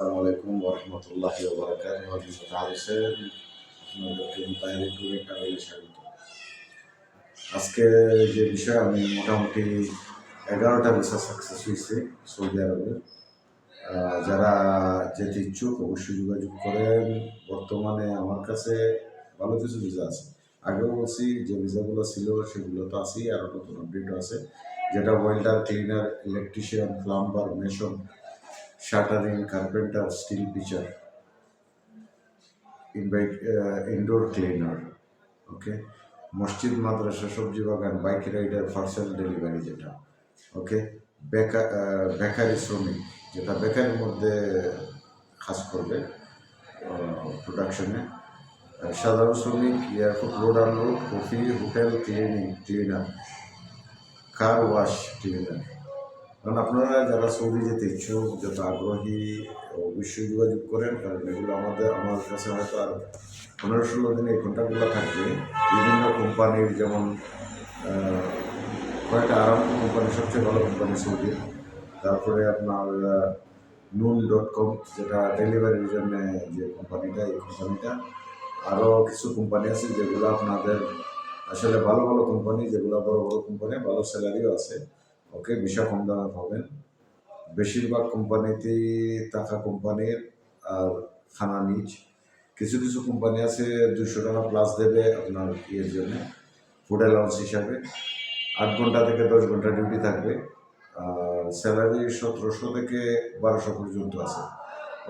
আসসালামু আলাইকুম ওরহমতুল্লাহি ওবরাকাতুহু হযরত হারিসের আপনাদেরকে মোতায়েন টুরে আজকে যে বিষয় আমি মোটামুটি এগারোটা ভিসা সাকসেস হয়েছে সৌদি আরবের আহ, যারা যেতে ইচ্ছুক অবশ্যই যোগাযোগ করেন। বর্তমানে আমার কাছে ভালো কিছু ভিসা আছে। আগেও বলছি যে ভিসাগুলো ছিল সেগুলো তো আছেই আরও নতুন আপডেটও আছে। যেটা welder cleaner electrician plumber mason shuttering carpenter steel pitcher indoor cleaner okay মসজিদ মাদ্রাসা সবজি বাগান বাইক রাইডার পার্সেল ডেলিভারি যেটা। ওকে বেকার বেকারি শ্রমিক, যেটা বেকারির মধ্যে কাজ করবে প্রোডাকশনে সাধারণ শ্রমিক, airport road unload coffee hotel cleaning cleaner car wash cleaner কারণ আপনারা যারা সৌদি যেতে ইচ্ছুক, যত আগ্রহী অবশ্যই যোগাযোগ করেন, কারণ এগুলো আমাদের, আমার কাছে হয়তো আর পনেরো ষোলো দিন এই ঘন্টাগুলো থাকবে। বিভিন্ন কোম্পানির যেমন কয়েকটা আরাম কোম্পানি সবচেয়ে ভালো কোম্পানি সৌদি। তারপরে আপনার নুন ডট কম, যেটা ডেলিভারির জন্য যে কোম্পানিটা, এই কোম্পানিটা। আরও কিছু কোম্পানি আছে যেগুলো আপনাদের আসলে ভালো ভালো কোম্পানি, যেগুলো বড় বড় কোম্পানি, ভালো স্যালারিও আছে। ওকে কম দামে পাবেন। বেশিরভাগ কোম্পানিতেই টাকা কোম্পানির, আর খানা নিচ কিছু কিছু কোম্পানি আছে দুশো টাকা প্লাস দেবে আপনার ইয়ের জন্য ফুড অ্যালাউন্স হিসাবে। আট ঘণ্টা থেকে দশ ঘণ্টা ডিউটি থাকবে, আর স্যালারি সতেরোশো থেকে বারোশো পর্যন্ত আছে।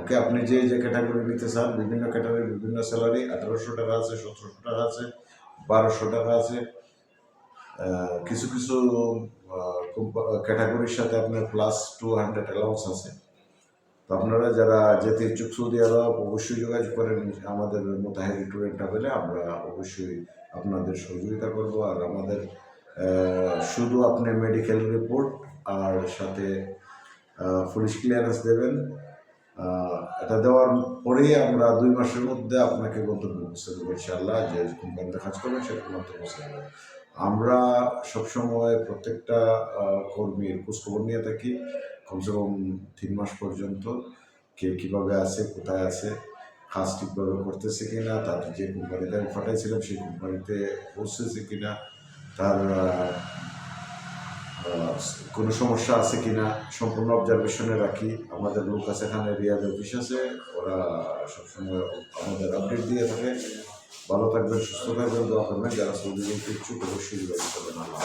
ওকে, আপনি যে যে ক্যাটাগরি নিতে চান, বিভিন্ন ক্যাটাগরি বিভিন্ন স্যালারি আঠারোশো টাকা আছে, সতেরোশো টাকা আছে, বারোশো টাকা আছে কিছু কিছু ক্যাটাগরির সাথে আপনার প্লাস টু হান্ড্রেড অ্যালাউন্স আছে। তো আপনারা যারা যেতে ইচ্ছুক সৌদি আরব, অবশ্যই যোগাযোগ করেন। আমাদের মোতাহের রেস্টুরেন্টটা পেলে আমরা অবশ্যই আপনাদের সহযোগিতা করব। আর আমাদের শুধু আপনি মেডিকেল রিপোর্ট আর সাথে পুলিশ ক্লিয়ারেন্স দেবেন। এটা দেওয়ার পরেই আমরা দুই মাসের মধ্যে আপনাকে গন্তব্য পৌঁছে দেবো ইনশাল্লাহ যে কোম্পানিতে কাজ করবেন, সে গন্তব্য পৌঁছে দেবো আমরা সবসময় প্রত্যেকটা কর্মীর খোঁজখবর নিয়ে থাকি। কমসে কম তিন মাস পর্যন্ত। কে কীভাবে আছে কোথায় আছে কাজ ঠিকভাবে করতেছে কিনা তার যে কোম্পানিতে আমি পাঠাইছিলাম সেই কোম্পানিতে পৌঁছেছে কিনা তার আহ, আহ, কোনো সমস্যা আছে কিনা সম্পূর্ণ অবজারভেশনে রাখি। আমাদের লোক আছে এখানে রিয়াদ অফিস আছে ওরা সবসময় আমাদের আপডেট দিয়ে থাকে। ভালো থাকবেন সুস্থ থাকবেন দোয়া করবেন যারা সৌদি ইচ্ছুক অবশ্যই যোগাযোগ করবেন আল্লাহ।